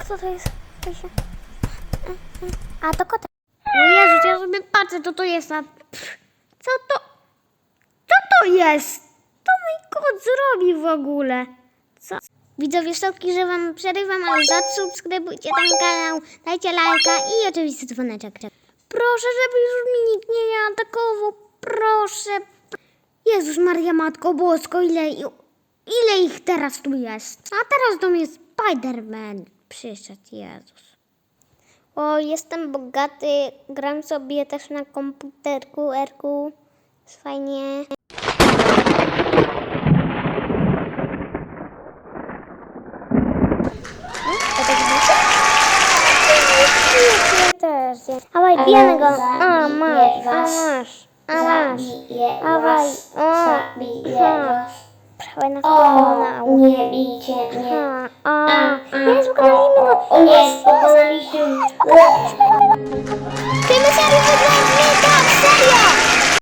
Kto to jest? A, to kotek. O Jezu, ja sobie patrzę, co to jest. A... pff, Co to... Co to jest? To mój kot zrobi w ogóle. Co? Widzowie sztuki, że wam przerywam, ale zasubskrybujcie ten kanał, dajcie lajka i oczywiście dzwoneczek. Proszę, żeby już mi nikt nie atakował. Proszę. Jezus Maria Matko Bosko, ile, ile ich teraz tu jest? A teraz do mnie Spider-Man przyszedł, Jezus. O, jestem bogaty, gram sobie też na komputerku, Erku. Fajnie. Też jest. Dawaj, bijemy go. A, masz, a masz, a masz. Dawaj, o, ha. Nas pokonał. Nie bijcie mnie. A, a. Jezu, pokonaliśmy go. O nie, pokonaliśmy.